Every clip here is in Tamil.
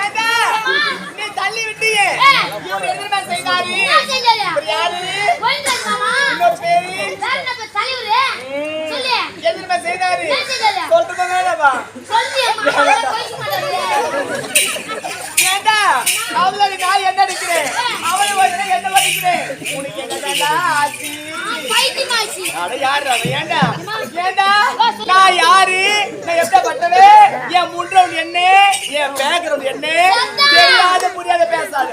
ஏண்டா, நீ தள்ளி விட்டியே ஏய். இவர் எதிர்மே செய்தாரு என்ன செஞ்சாரு? இவர் யாரு இன்னொரு பேரு வேற செய்தாரு சொல்றது வேணாமா ஏண்டா அவளை நான் என்ன அடிக்கிறேன் அவளை வந்து என்ன பண்ணிக்கிறேன் உனக்கு என்னடா ஆச்சு அட யாரு அவன் ஏண்டா ஏண்டா நான் என் முன்றவன் என்ன என் பேக்ரவுண்ட் என்ன தெரியாத புரியாத பேசாத.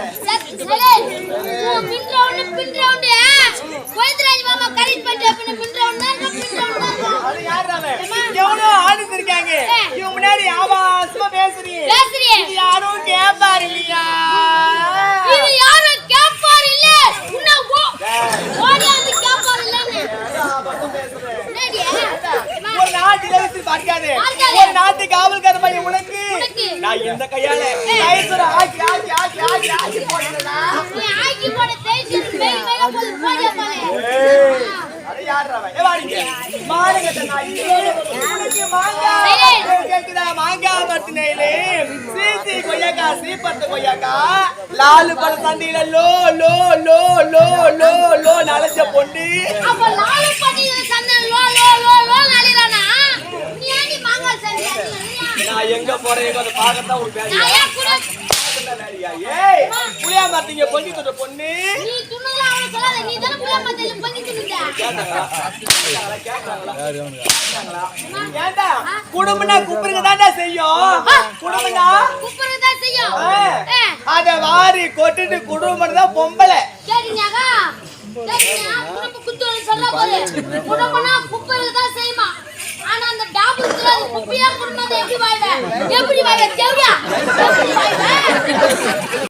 எவ்வளோ ஆளுங்க இருக்காங்க இவன் முன்னாடி ஆபாசமா பேசுறீங்க யாரும் கேட்பாரு இல்லையா? யாரும் கேட்பார் இல்ல. ஓடியாந்து கேட்பார் ஒரு பார்க்காது பார்க்காது. ஒரு நாட்டு காவல்கார பையன் உனக்கு உனக்கு. நான் இந்த கையால. கைசுர ஆக்கி ஆக்கி ஆக்கி ஆக்கி ஆக்கி போடுறேனா? நீ ஆக்கி போட தேய்ச்சி மேல மேல போது போடியா போலே. அட யார் அவன்? ஏ வாடிங்க நாய். உனக்கு மாங்காய் சரி. கேக்குதா? மாங்காய் மரத்தினேலே சீசி கொய்யாக்கா சீப்பத்து கொய்யாக்கா. லாலு பழ சந்தையில லோ லோ லோ லோ லோ லோ நலச்ச பொண்டு அப்ப லாலு பாட்டி சந்தன லோ லோ லோ லோ நலிறானா நீ ஏன்டி மாங்காய் சந்தி அடிக்கிறீங்க நான் எங்க போறேன் எங்க வந்து பார்க்கத்தான் ஒரு வேலையா? ஏய் புளியா மரத்தீங்க பொங்கி தொட்ட பொண்ணு பண்ணி குடும்பம்னா குப்புருங்க தாண்டா செய்யும். குடும்பம்னா? குப்புறது தான் செய்யும். அத வாரி கொட்டுட்டு குடும்பம் தான் பொம்பளை. குத்து சொல்ல போது. குடும்பம்னா எப்படி வாழ்வேன் எப்படி வாழ்வேன் தேவையா எப்படி வாழ்வேன்